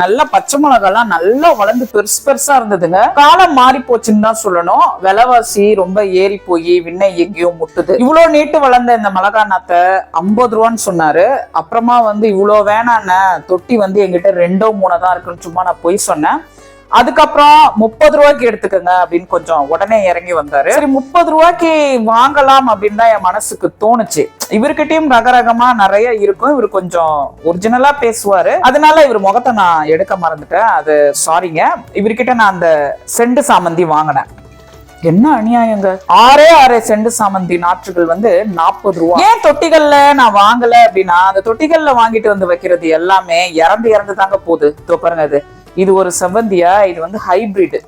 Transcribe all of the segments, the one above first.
நல்லா பச்சை மிளகாலாம் நல்லா வளர்ந்து பெருசு பெருசா இருந்ததுங்க. காலம் மாறி போச்சுன்னு தான் சொல்லணும். விலைவாசி ரொம்ப ஏறி போய் விண்ணை எங்கேயோ முட்டுது. இவ்வளவு நீட்டு வளர்ந்த இந்த மிளகா நாத்தை ஐம்பது ரூபான்னு சொன்னாரு. அப்புறமா வந்து இவ்வளவு வேணான்னு தொட்டி வந்து எங்கிட்ட ரெண்டோ மூணோ தான் இருக்குன்னு சும்மா நான் பொய் சொன்னேன். அதுக்கப்புறம் முப்பது ரூபாய்க்கு எடுத்துக்கோங்க அப்படின்னு கொஞ்சம் உடனே இறங்கி வந்தாரு. சரி முப்பது ரூபாய்க்கு வாங்கலாம் அப்படின்னு தான் என் மனசுக்கு தோணுச்சு. இவர்கிட்டயும் ரகரகமா நிறைய இருக்கும். இவர் கொஞ்சம் ஒரிஜினலா பேசுவாரு. அதனால இவர் முகத்தை நான் எடுக்க மறந்துட்டேன். அது சாரிங்க இவர்கிட்ட நான் அந்த செண்டு சாமந்தி வாங்கினேன். என்ன அநியாயங்க? ஆறே ஆறே செண்டு சாமந்தி நாற்றுகள் வந்து நாற்பது ரூபா. ஏன் தொட்டிகள்ல நான் வாங்கல அப்படின்னா அந்த தொட்டிகள்ல வாங்கிட்டு வந்து வைக்கிறது எல்லாமே இறந்து இறந்து தாங்க போகுது பாருங்க அது இது ஒரு செவ்வந்தியா? இது வந்து ஹைபிரிட்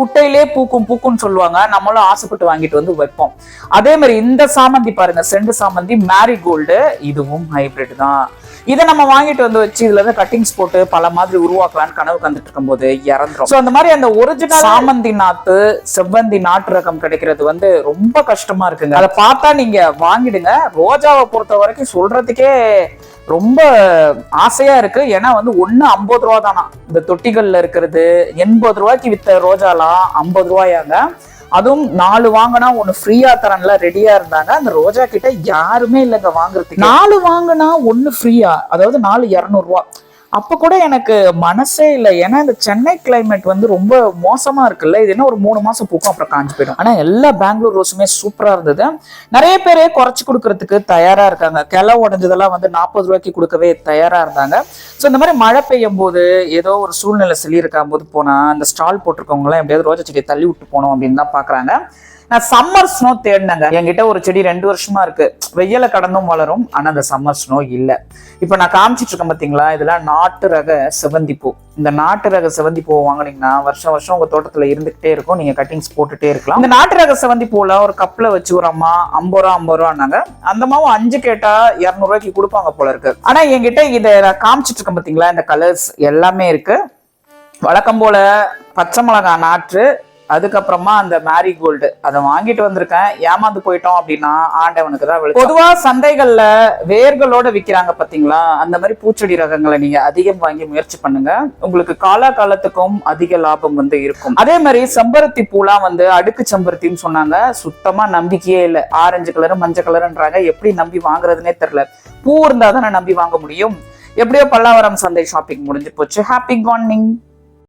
குட்டையிலே பூக்கும் பூக்கும்னு சொல்லுவாங்க. நம்மளும் ஆசைப்பட்டு வாங்கிட்டு வந்து வைப்போம். அதே மாதிரி இந்த சாமந்தி பாருங்க செண்டு சாமந்தி மேரிகோல்டு இதுவும் ஹைபிரிட் தான். இதை நம்ம வாங்கிட்டு வந்து வச்சு இதுல இருந்து கட்டிங்ஸ் போட்டு பல மாதிரி உருவாக்கலாம்னு கனவு கண்டுட்டு இருக்கும்போது இறந்துரும். ஸோ அந்த மாதிரி அந்த ஒரிஜினல் சாமந்தி நாத்து செவ்வந்தி நாட்டு ரகம் கிடைக்கிறது வந்து ரொம்ப கஷ்டமா இருக்குங்க. அதை பார்த்தா நீங்க வாங்கிடுங்க. ரோஜாவை பொறுத்த வரைக்கும் சொல்றதுக்கே ரொம்ப ஆசையா இருக்கு. ஏன்னா வந்து ஒண்ணு ஐம்பது ரூபா தானா? இந்த தொட்டிகள்ல இருக்கிறது எண்பது ரூபாய்க்கு வித்த ரோஜாலாம் ஐம்பது ரூபாயாங்க. அதுவும் நாலு வாங்கினா ஒண்ணு ஃப்ரீயா தரன்ல ரெடியா இருந்தாங்க. அந்த ரோஜா கிட்ட யாருமே இல்லைங்க வாங்குறதுக்கு. நாலு வாங்கினா ஒண்ணு ஃப்ரீயா அதாவது நாலு இரநூறுவா. அப்ப கூட எனக்கு மனசே இல்லை. ஏன்னா இந்த சென்னை கிளைமேட் வந்து ரொம்ப மோசமா இருக்குல்ல? இது என்ன ஒரு மூணு மாசம் பூக்கும் அப்புறம் காஞ்சி போயிடும். ஆனா எல்லா பெங்களூர் ரோஸுமே சூப்பரா இருந்தது. நிறைய பேரே குறைச்சி கொடுக்கறதுக்கு தயாரா இருக்காங்க. கிளை உடஞ்சதெல்லாம் வந்து நாற்பது ரூபாய்க்கு கொடுக்கவே தயாரா இருந்தாங்க. ஸோ இந்த மாதிரி மழை பெய்யும் போது ஏதோ ஒரு சூழ்நிலை சொல்லி இருக்கும் போது போனா அந்த ஸ்டால் போட்டிருக்கவங்களாம் எப்படியாவது ரோஜா செடியை தள்ளி விட்டு போகணும் அப்படின்னு தான் பாக்குறாங்க. நான் சம்மர் ஸ்னோ தேடினேங்க. என்கிட்ட ஒரு செடி ரெண்டு வருஷமா இருக்கு. வெயில கடந்தும் வளரும் ஆனா அந்த சம்மர் ஸ்னோ இல்ல. இப்ப நான் காமிச்சிட்டு இருக்கேன் பாத்தீங்களா? இதெல்லாம் நாட்டு ரக செவந்தி பூ இந்த நாட்டு ரக செவந்தி பூ வாங்குனீங்கன்னா வருஷம் வருஷம் உங்க தோட்டத்துல இருந்துகிட்டே இருக்கும். நீங்க கட்டிங்ஸ் போட்டுட்டே இருக்கலாம். இந்த நாட்டு ரக செவந்தி பூல ஒரு கப்ல வச்சு ஒரு அம்மா ஐம்பது ரூபா ஐம்பது ரூபான்னாங்க. அந்த மாவும் அஞ்சு கேட்டா இரநூறுவாய்க்கு கொடுப்பாங்க போல இருக்கு. ஆனா என்கிட்ட இதை நான் காமிச்சிட்டு இருக்கேன் பாத்தீங்களா? இந்த கலர்ஸ் எல்லாமே இருக்கு. வழக்கம் போல பச்சை மிளகா நாற்று அதுக்கப்புறமா அந்த மேரிகோல்டு அதை வாங்கிட்டு வந்திருக்கேன். ஏமாந்து போயிட்டோம் அப்படின்னா ஆண்டவனுக்கு தான் பொதுவாக பொதுவா சந்தைகள்ல வேர்களோட விக்கிறாங்க பாத்தீங்களா? அந்த மாதிரி பூச்செடி ரகங்களை நீங்க அதிகம் வாங்கி முயற்சி பண்ணுங்க. உங்களுக்கு காலா காலத்துக்கும் அதிக லாபம் வந்து இருக்கும். அதே மாதிரி செம்பருத்தி பூலாம் வந்து அடுக்கு செம்பருத்தின்னு சொன்னாங்க. சுத்தமா நம்பிக்கையே இல்லை. ஆரஞ்சு கலர் மஞ்சள் கலருன்றாங்க. எப்படி நம்பி வாங்குறதுனே தெரியல. பூ இருந்தா தான் நான் நம்பி வாங்க முடியும். எப்படியோ பல்லாவரம் சந்தை ஷாப்பிங் முடிஞ்சு போச்சு. Happy Corning